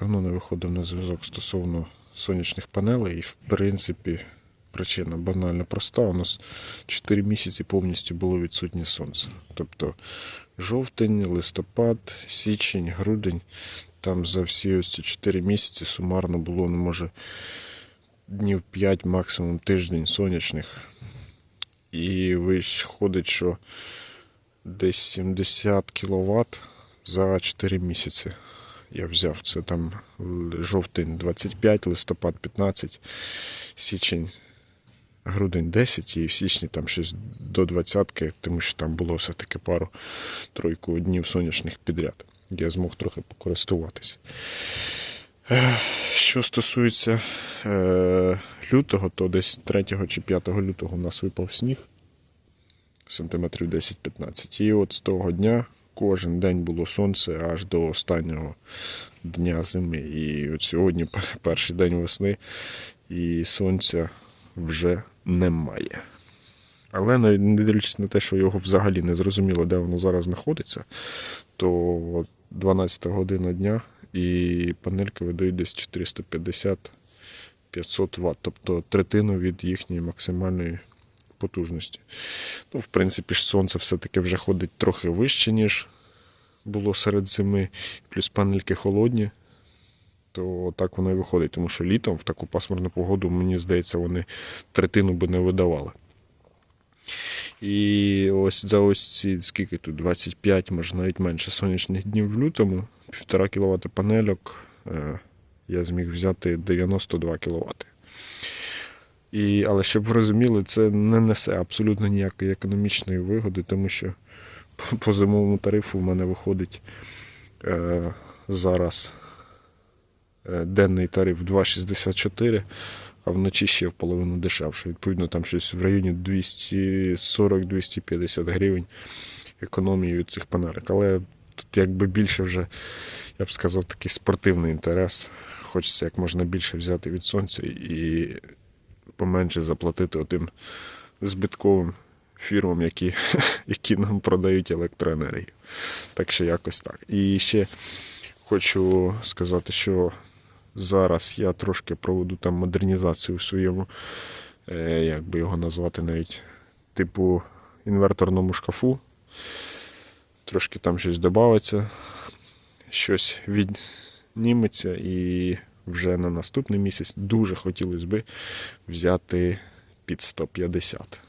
давно не виходив на зв'язок стосовно сонячних панелей, і в принципі причина банально проста. У нас 4 місяці повністю було відсутнє сонце. Тобто жовтень, листопад, січень, грудень. Там за всі ось ці 4 місяці сумарно було, ну, може, днів 5, максимум тиждень сонячних. І виходить, що десь 70 кВт за 4 місяці я взяв. Це там жовтень 25, листопад 15, січень, грудень 10 і в січні там щось до 20, тому що там було все-таки пару тройку днів сонячних підряд. Я змог трохи покористуватись. Е, Що стосується е, лютого, то десь 3 чи 5 лютого у нас випав сніг сантиметрів 10-15. І от з того дня кожен день було сонце аж до останнього дня зими. І от сьогодні перший день весни, і сонця вже немає. Але не дивлячись на те, що його взагалі не зрозуміло, де воно зараз знаходиться, то от 12 година дня і панельки видають десь 450 500 Вт, тобто третину від їхньої максимальної потужності. Ну, в принципі, ж сонце все-таки вже ходить трохи вище, ніж було серед зими, плюс панельки холодні, то так воно і виходить. Тому що літом в таку пасмурну погоду, мені здається, вони третину би не видавали. І ось за ось ці скільки тут 25, може навіть менше сонячних днів в лютому, 1,5 кВт панельок е, я зміг взяти 92 кВт. І, але щоб ви розуміли, це не несе абсолютно ніякої економічної вигоди, тому що по, зимовому тарифу в мене виходить е, зараз е, денний тариф 2,64, а вночі ще в половину дешевше. Відповідно, там щось в районі 240-250 гривень економії цих панелек. Але тут якби більше вже, я б сказав, такий спортивний інтерес. Хочеться як можна більше взяти від сонця і поменше заплатити отим збитковим фірмам, які, які нам продають електроенергію. Так що якось так. І ще хочу сказати, що зараз я трошки проведу там модернізацію в своєму, е, як би його назвати навіть, типу інверторному шкафу. Трошки там щось додається, щось відніметься і вже на наступний місяць дуже хотілося би взяти під 150.